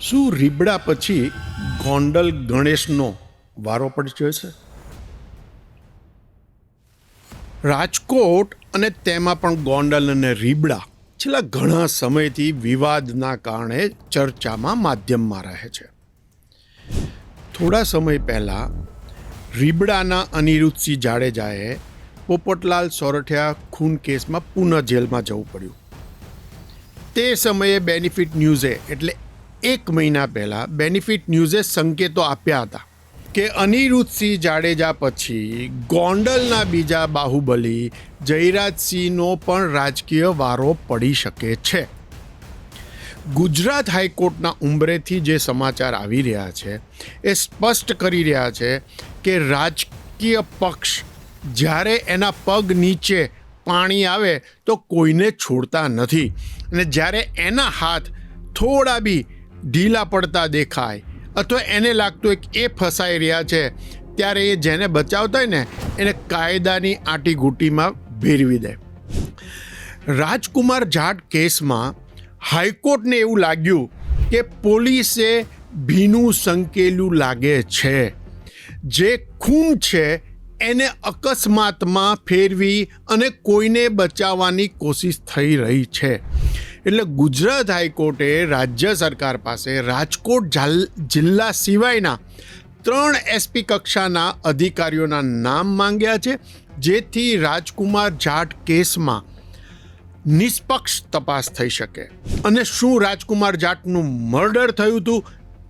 શું રીબડા પછી ગોંડલ ગણેશનો વારો પડ્યો છે? રાજકોટ અને તેમાં પણ ગોંડલ અને રીબડા છેલ્લા ઘણા સમયથી વિવાદના કારણે ચર્ચામાં માધ્યમમાં રહે છે. થોડા સમય પહેલાં રીબડાના અનિરુદ્ધસિંહ જાડેજાએ પોપટલાલ સોરઠિયા ખૂન કેસમાં પુનઃ જેલમાં જવું પડ્યું. તે સમયે બેનિફિટ ન્યૂઝે એટલે એક મહિના પહેલાં બેનિફિટ ન્યૂઝે સંકેતો આપ્યા હતા કે અનિરુદ્ધસિંહ જાડેજા પછી ગોંડલના બીજા બાહુબલી જયરાજસિંહનો પણ રાજકીય વારો પડી શકે છે. ગુજરાત હાઈકોર્ટના ઉંબરેથી જે સમાચાર આવી રહ્યા છે એ સ્પષ્ટ કરી રહ્યા છે કે રાજકીય પક્ષ જ્યારે એના પગ નીચે પાણી આવે તો કોઈને છોડતા નથી અને જ્યારે એના હાથ થોડા બી ઢીલા પડતા દેખાય અથવા એને લાગતું હોય કે એ ફસાઈ રહ્યા છે. ત્યારે એ જેને બચાવતા હોય ને, એને કાયદાની આટી ઘૂંટીમાં ભેરવી દે. રાજકુમાર જાટ કેસમાં હાઈકોર્ટને એવું લાગ્યું કે પોલીસે ભીનું સંકેલું લાગે છે. જે ખૂન છે, એને અકસ્માતમાં ફેરવી અને કોઈને બચાવવાની કોશિશ થઈ રહી છે. એટલે ગુજરાત હાઈકોર્ટે રાજ્ય સરકાર પાસે રાજકોટ જાલ- જિલ્લા સિવાયના ત્રણ એસપી કક્ષાના અધિકારીઓના નામ માંગ્યા છે, જેથી રાજકુમાર જાટ કેસમાં નિષ્પક્ષ તપાસ થઈ શકે. અને શું રાજકુમાર જાટનું મર્ડર થયું હતું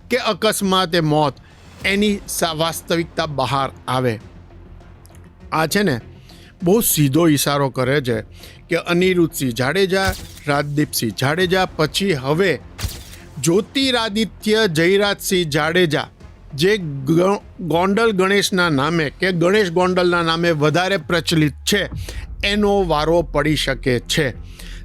કે અકસ્માતે મોત, એની વાસ્તવિકતા બહાર આવે. આ છે ને બહુ સીધો ઈશારો કરે છે કે અનિરુદ્ધસિંહ જાડેજા રાજદીપસિંહ જાડેજા પછી હવે જ્યોતિરાદિત્ય જયરાજસિંહ જાડેજા, જે ગોંડલ ગણેશના નામે કે ગણેશ ગોંડલના નામે વધારે પ્રચલિત છે, એનો વારો પડી શકે છે.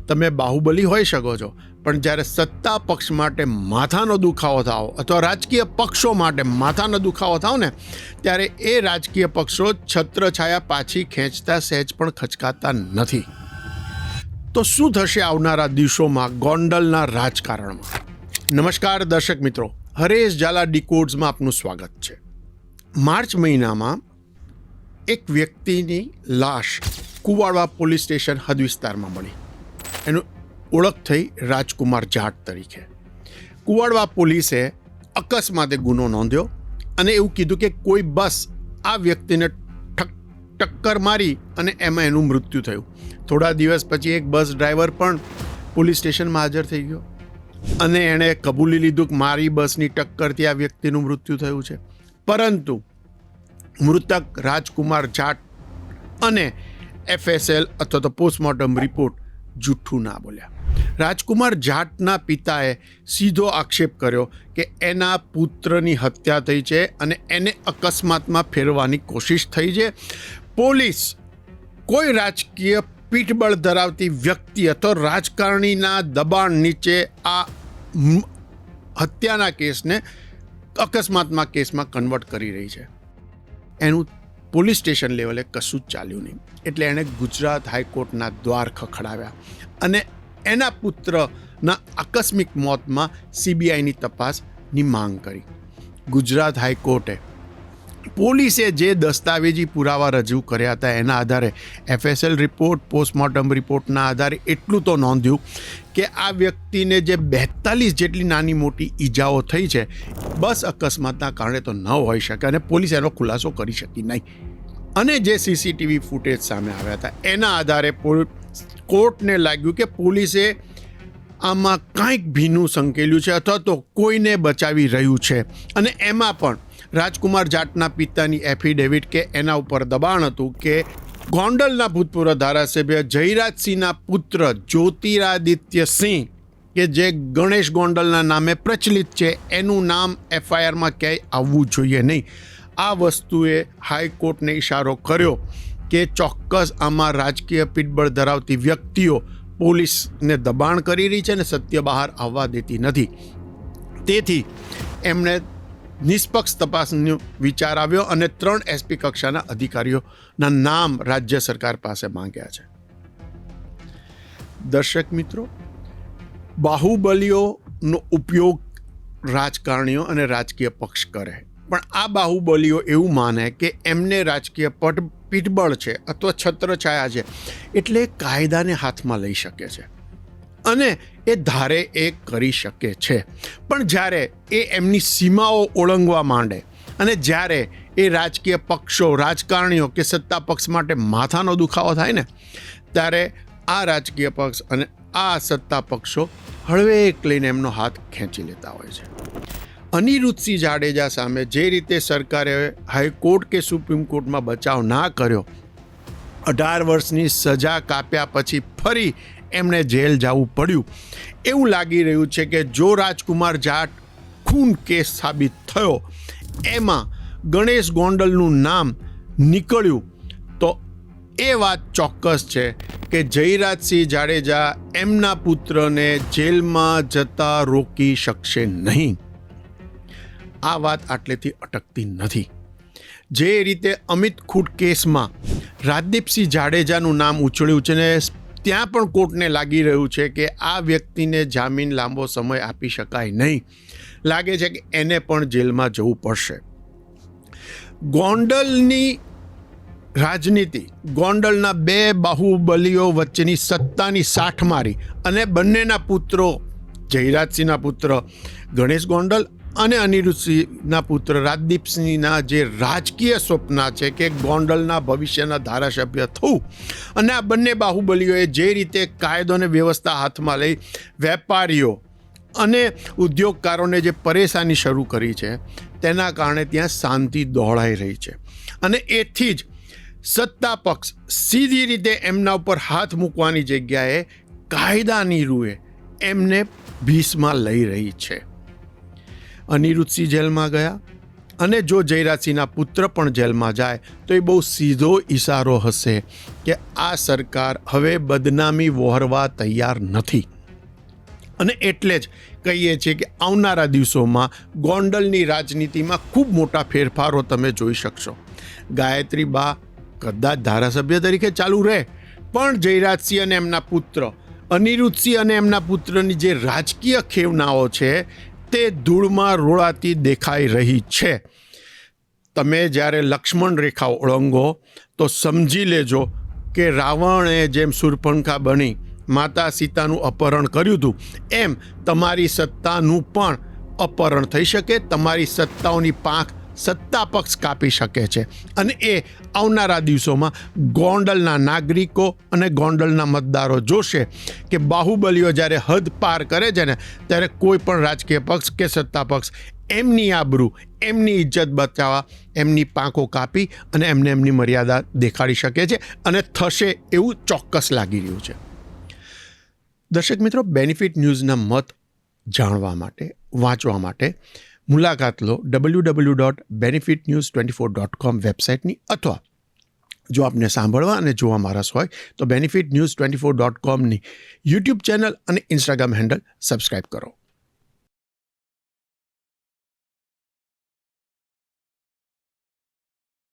તમે બાહુબલી હોઈ શકો છો, પણ જ્યારે સત્તા પક્ષ માટે માથાનો દુખાવો થાવ અથવા રાજકીય પક્ષો માટે માથાનો દુખાવો થાવ ને, ત્યારે એ રાજકીય પક્ષો છત્રછાયા પાછી ખેંચતા સહેજ પણ ખચકાતા નથી. તો શું થશે આવનારા દિવસોમાં ગોંડલના રાજકારણમાં? નમસ્કાર દર્શક મિત્રો, હરેશ ઝાલા ડીકોડ્સમાં આપનું સ્વાગત છે. માર્ચ મહિનામાં એક વ્યક્તિની લાશ કુવાડવા પોલીસ સ્ટેશન હદ વિસ્તારમાં મળી. એનું ઓળખ થઈ રાજકુમાર જાટ તરીકે. કુવાડવા પોલીસે અકસ્માતે ગુનો નોંધ્યો અને એવું કીધું કે કોઈ બસ આ વ્યક્તિને ટક્કર મારી અને એમાં એનું મૃત્યુ થયું. થોડા દિવસ પછી એક બસ ડ્રાઈવર પણ પોલીસ સ્ટેશનમાં હાજર થઈ ગયો. અને એણે કબૂલી લીધું કે મારી બસની ટક્કરથી આ વ્યક્તિનું મૃત્યુ થયું છે. પરંતુ મૃતક રાજકુમાર જાટ અને એફએસએલ અથવા તો પોસ્ટમોર્ટમ રિપોર્ટ જૂઠું ના બોલ્યા. રાજકુમાર જાટના પિતાએ સીધો આક્ષેપ કર્યો કે એના પુત્રની હત્યા થઈ છે અને એને અકસ્માતમાં ફેરવાની કોશિશ થઈ છે. પોલીસ કોઈ રાજકીય પીઠબળ ધરાવતી વ્યક્તિ અથવા રાજકારણીના દબાણ નીચે આ હત્યાના કેસને અકસ્માતમાં કેસમાં કન્વર્ટ કરી રહી છે. એનું પોલીસ સ્ટેશન લેવલે કશું જ ચાલ્યું નહીં. એટલે એણે ગુજરાત હાઈકોર્ટના દ્વાર ખખડાવ્યા અને એના પુત્રના આકસ્મિક મોતમાં સીબીઆઈની તપાસની માંગ કરી. ગુજરાત હાઈકોર્ટે પોલીસે જે દસ્તાવેજી પુરાવા રજૂ કર્યા હતા, એના આધારે એફએસએલ રિપોર્ટ પોસ્ટમોર્ટમ રિપોર્ટના આધારે એટલું તો નોંધ્યું કે આ વ્યક્તિને જે બેતાલીસ જેટલી નાની મોટી ઈજાઓ થઈ છે, બસ અકસ્માતના કારણે તો ન હોઈ શકે અને પોલીસ એનો ખુલાસો કરી શકી નહીં. અને જે સીસીટીવી ફૂટેજ સામે આવ્યા હતા, એના આધારે કોર્ટને લાગ્યું કે પોલીસે આમાં કાંઈક ભીનું સંકેલ્યું છે અથવા તો કોઈને બચાવી રહ્યું છે. અને એમાં પણ રાજકુમાર જાટના પિતાની એફિડેવિટ કે એના ઉપર દબાણ હતું કે ગોંડલના ભૂતપૂર્વ ધારાસભ્ય જયરાજસિંહના પુત્ર જ્યોતિરાદિત્ય સિંહ, કે જે ગણેશ ગોંડલના નામે પ્રચલિત છે, એનું નામ એફઆઈઆરમાં ક્યાંય આવવું જોઈએ નહીં. આ વસ્તુએ હાઈકોર્ટને ઇશારો કર્યો કે ચોક્કસ આમાં રાજકીય પીઠબળ ધરાવતી વ્યક્તિઓ પોલીસને દબાણ કરી રહી છે અને સત્ય બહાર આવવા દેતી નથી. તેથી એમણે નિષ્પક્ષ તપાસનો વિચાર આવ્યો અને ત્રણ એસપી કક્ષાના અધિકારીઓના નામ રાજ્ય સરકાર પાસે માંગ્યા છે. દર્શક મિત્રો, બાહુબલીઓનો ઉપયોગ રાજકારણીઓ અને રાજકીય પક્ષ કરે. પણ આ બાહુબલીઓ એવું માને કે એમને રાજકીય પટ પીઠબળ છે અથવા છત્રછાયા છે એટલે કાયદાને હાથમાં લઈ શકે છે. અને એ ધારે એ કરી શકે છે. પણ જ્યારે એ એમની સીમાઓ ઓળંગવા માંડે અને જ્યારે એ રાજકીય પક્ષો, રાજકારણીઓ કે સત્તા પક્ષ માટે માથાનો દુખાવો થાય ને, ત્યારે આ રાજકીય પક્ષ અને આ સત્તા પક્ષો હળવેક લઈને એમનો હાથ ખેંચી લેતા હોય છે. અનિરુદ્ધસિંહ જાડેજા સામે જે રીતે સરકારે હાઈકોર્ટ કે સુપ્રીમ કોર્ટમાં બચાવ ના કર્યો, અઢાર વર્ષની સજા કાપ્યા પછી ફરી એમણે જેલ જવું પડ્યું. એવું લાગી રહ્યું છે કે જો રાજકુમાર જાટ ખૂન કેસ સાબિત થયો, એમાં ગણેશ ગોંડલનું નામ નીકળ્યું, તો એ વાત ચોક્કસ છે કે જયરાજસિંહ જાડેજા એમના પુત્રને જેલમાં જતા રોકી શકશે નહીં. આ વાત આટલેથી અટકતી નથી. જે રીતે અમિત ખૂટ કેસમાં રાજદીપસિંહ જાડેજાનું નામ ઉછળ્યું છે ને ત્યાં પણ કોર્ટને લાગી રહ્યું છે કે આ વ્યક્તિને જામીન લાંબો સમય આપી શકાય નહીં. લાગે છે કે એને પણ જેલમાં જવું પડશે. ગોંડલની રાજનીતિ, ગોંડલના બે બાહુબલીઓ વચ્ચેની સત્તાની સાઠમારી અને બંનેના પુત્રો, જયરાજસિંહના પુત્ર ગણેશ ગોંડલ અને અનિરુદ્ધસિંહના પુત્ર રાજદીપસિંહના જે રાજકીય સ્વપ્ના છે કે ગોંડલના ભવિષ્યના ધારાસભ્ય થવું. અને આ બંને બાહુબલીઓએ જે રીતે કાયદો અને વ્યવસ્થા હાથમાં લઈ વેપારીઓ અને ઉદ્યોગકારોને જે પરેશાની શરૂ કરી છે, તેના કારણે ત્યાં શાંતિ દોડાઈ રહી છે. અને એથી જ સત્તા પક્ષ સીધી રીતે એમના ઉપર હાથ મૂકવાની જગ્યાએ કાયદાની રૂએ એમને ભીસમાં લઈ રહી છે. અનિરુદ્ધસિંહ જેલમાં ગયા અને જો જયરાજસિંહના પુત્ર પણ જેલમાં જાય, તો એ બહુ સીધો ઈશારો હશે કે આ સરકાર હવે બદનામી વહોરવા તૈયાર નથી. અને એટલે જ કહીએ છીએ કે આવનારા દિવસોમાં ગોંડલની રાજનીતિમાં ખૂબ મોટા ફેરફારો તમે જોઈ શકશો. ગાયત્રી બા કદાચ ધારાસભ્ય તરીકે ચાલુ રહે, પણ જયરાજસિંહ અને એમના પુત્ર, અનિરુદ્ધસિંહ અને એમના પુત્રની જે રાજકીય ખેવનાઓ છે તે ધૂળમાં રોળાતી દેખાઈ રહી છે. તમે જ્યારે લક્ષ્મણ રેખા ઓળંગો, તો સમજી લેજો કે રાવણે જેમ સુરપંખા બની, માતા સીતાનું અપહરણ કર્યું હતું, એમ તમારી સત્તાનું પણ અપહરણ થઈ શકે, તમારી સત્તાઓની પાંખ સત્તા પક્ષ કાપી શકે છે. અને એ આવનારા દિવસોમાં ગોંડલના નાગરિકો અને ગોંડલના મતદારો જોશે કે બાહુબલીઓ જ્યારે હદ પાર કરે છે ને, ત્યારે કોઈ પણ રાજકીય પક્ષ કે સત્તા પક્ષ એમની આબરૂ, એમની ઇજ્જત બચાવવા, એમની પાંખો કાપી અને એમને એમની મર્યાદા દેખાડી શકે છે અને થશે એવું ચોક્કસ લાગી રહ્યું છે. દર્શક મિત્રો, બેનિફિટ ન્યૂઝના મત જાણવા માટે, વાંચવા માટે મુલાકાત લો W W dot benefit news twenty four dot com વેબસાઇટની અથવા જો આપને સાંભળવા અને જોવા મારસ હોય, તો benefit news twenty four dot કોમની YouTube channel અને ઇન્સ્ટાગ્રામ હેન્ડલ સબસ્ક્રાઇબ કરો.